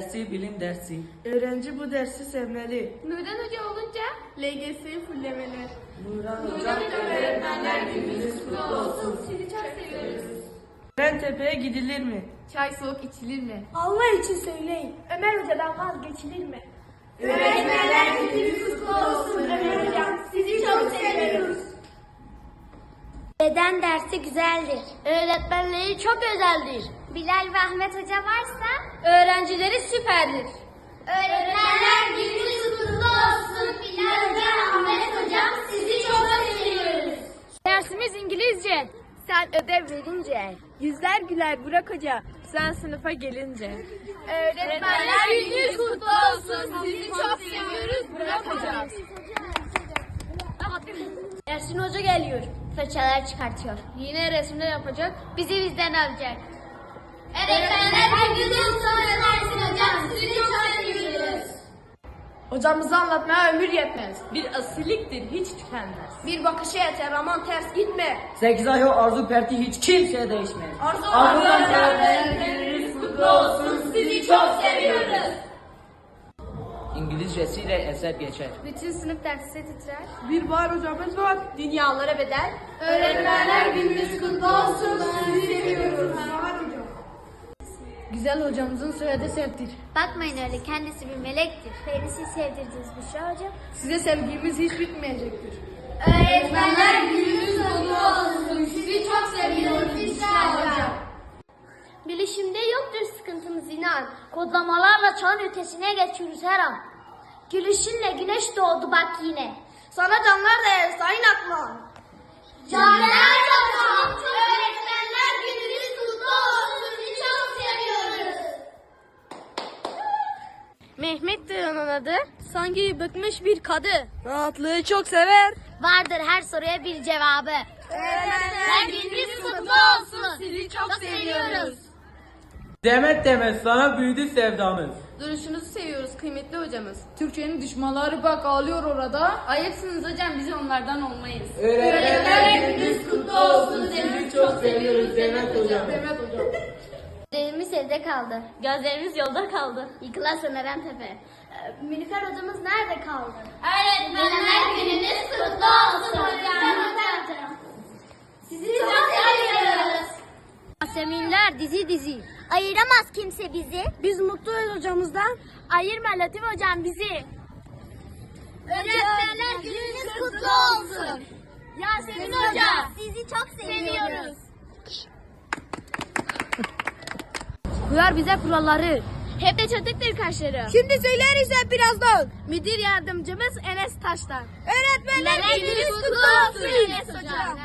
dersi, bilim dersi. Öğrenci bu dersi sevmeli. Nurdan Hoca olunca LGS'yi fullemeli. Nurhan Hocam öğretmenler gününüz kutlu olsun. Sizi çok seviyoruz. Tepe'ye gidilir mi? Çay soğuk içilir mi? Allah için söyleyin. Ömer Hoca'dan vazgeçilir mi? Öğretmenler gününüz kutlu olsun Ömer Hocam. Sizi çok seviyoruz. Beden dersi güzeldir. Öğretmenleri çok özeldir. Bilal ve Ahmet Hoca varsa öğrencileri süperdir. Öğretmenler gününüz kutlu olsun. Bilal Ahmet Hocam sizi çok seviyoruz. Dersimiz İngilizce. Sen ödev verince. Yüzler güler Burak Hoca. Sen sınıfa gelince. Öğretmenler gününüz kutlu olsun. Sizi çok seviyoruz Burak Hocam. Ersin Hoca geliyor. Fırçalar çıkartıyor. Yine resimde yapacak. Bizi bizden alacak. Öğretmenler gününüz kutlu olsun Hocam. Sizi çok seviyoruz. Hocamızı anlatmaya ömür yetmez. Bir asiliktir hiç tükenmez. Bir bakışa yeter aman ters gitme. 8 ay o arzu perti hiç kimseye değişmez. Arzu Arzu gününüz kutlu olsun. Sizi çok seviyoruz. İngilizcesiyle eser geçer. Bütün sınıf dersi titrer. Bir var hocamız var. Dünyalara bedel. Öğretmenler gününüz kutlu olsun. Sizi seviyoruz. Güzel hocamızın soyadı Serttir. Bakmayın öyle kendisi bir melektir. Beni siz sevdirdiniz Büşra Hocam. Size sevgimiz hiç bitmeyecektir. Öğretmenler gününüz kutlu olsun. Sizi çok seviyoruz Büşra Hocam. Bilişimde yoktur sıkıntımız inan. Kodlamalarla çağın ötesine geçiyoruz her an. Gülüşünle güneş doğdu bak yine. Sana canlar değer sayın Akman. Canlar hocam. Öğretmenler gününüz kutlu olsun. Sizi çok seviyoruz. Mehmet onun adı. Sanki bıkmış bir kadı. Rahatlığı çok sever. Vardır her soruya bir cevabı. Öğretmenler gününüz kutlu olsun. Sizi çok seviyoruz. Demet demet sana büyüdü sevdamız. Duruşunuzu seviyoruz kıymetli hocamız. Türkçenin düşmanları bak ağlıyor orada. Ayıpsınız hocam biz onlardan olmayız. Öğretmenler gününüz kutlu olsun. Sizi çok seviyoruz Demet Hocam. Mehmet hocam. Evde kaldı. Gözlerimiz yolda kaldı. Yıkılasın Eren Tepe. Ee, Münfer hocamız nerede kaldı? Öğretmenler gününüz kutlu olsun hocam. Sizi çok seviyoruz. Yaseminler dizi dizi. Ayıramaz kimse bizi. Biz mutluyuz hocamızdan. Ayırma Latif hocam bizi. Öğretmenler gününüz kutlu olsun. Yasemin hocam, sizi çok Seviyoruz. Koyar bize kuralları. Hep de çatıktır kaşları. Şimdi söyleriz hep birazdan. Müdür yardımcımız Enes Taş'tan. Öğretmenler gününüz kutlu olsun Enes hocam.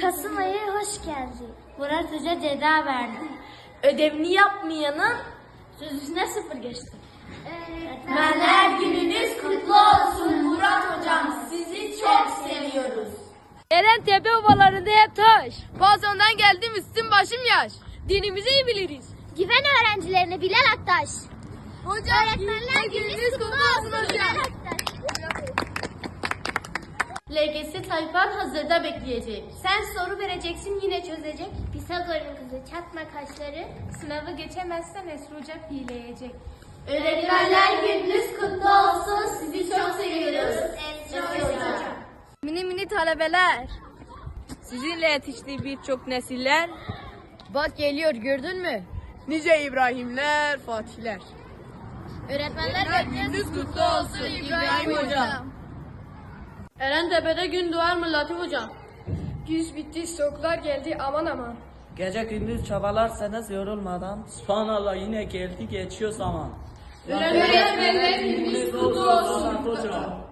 Kasım ayı hoş geldi. Murat Hoca ceza verdi. Ödevini yapmayanın sözüne sıfır geçti. Öğretmenler gününüz kutlu olsun Murat hocam. Sizi çok seviyoruz. Eren tepe ovalarında hep taş. Bazandan geldim üstüm başım yaş. Dinimizi iyi biliriz. Güven öğrencilerine Bilal Aktaş. Hocam öğretmenler gününüz kutlu olsun hocam. LGS sayfan hazırda bekleyecek. Sen soru vereceksin yine çözecek. Pisagor'un kızı çatma kaşları. Sınavı geçemezsen Esra Hoca hileyecek. Öğretmenler gününüz kutlu olsun. Sizi çok seviyoruz. Talebeler. Sizinle yetiştiği birçok nesiller. Bak geliyor gördün mü? Nice İbrahimler, Fatihler. Öğretmenler Gününüz kutlu olsun İbrahim Hocam. Erentepe'de gün doğar mı Latif Hocam? Güz bitti, soğuklar geldi aman aman. Gece gündüz çabalarsanız yorulmadan. Subhanallah yine geldi geçiyor zaman. Öğretmenler gününüz kutlu olsun. Hocam.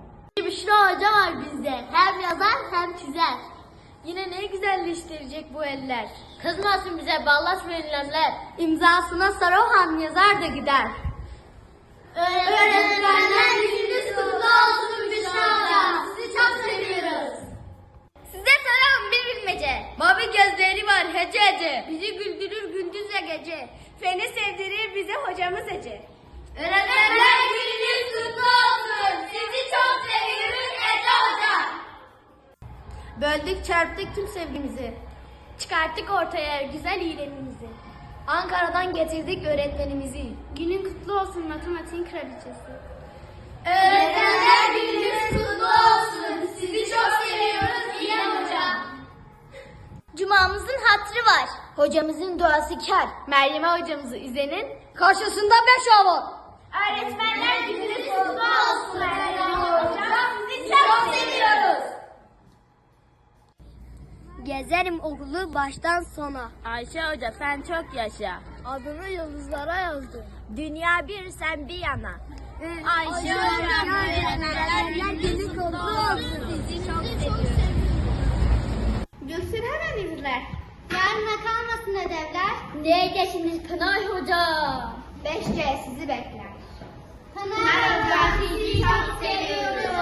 Büşra Hoca var bizde. Hem yazar hem çizer. Yine ne güzelleştirecek bu eller. Kızmasın bize ballas verilenler. İmzasına Saruhan yazar da gider. Öğretmenler gününüz kutlu olsun Büşra Hocam. Sizi çok seviyoruz. Size selam bir bilmece. Mavi gözleri var hece hece. Bizi güldürür gündüzle gece. Feni sevdirir bize hocamız Ece. Öğretmenler gününüz kutlu olsun. Sizi çok seviyoruz Ece Hocam. Böldük çarptık tüm sevgimizi. Çıkarttık ortaya güzel iyilerimizi. Ankara'dan getirdik öğretmenimizi. Günün kutlu olsun matematiğin kraliçesi. Öğretmenler gününüz kutlu olsun. Sizi çok seviyoruz İrem Hocam. Cumamızın hatrı var. Hocamızın duası kar. Meryem'e hocamızı üzenin karşısında beş hava. Öğretmenler gününüz kutlu olsun Meryem Hocam. Sizi çok seviyoruz. Gezerim okulu baştan sona. Ayşe Hoca sen çok yaşa. Adını yıldızlara yazdım. Dünya bir sen bir yana. Ayşe Hocam, öğretmenler gününüz kutlu olsun. Sizi çok seviyoruz. Gülsün hemen izler. Yarına kalmasın ödevler. Neye geçmiş Pınar Hoca? 5C sizi bekler. Pınar Hocam sizi çok seviyoruz.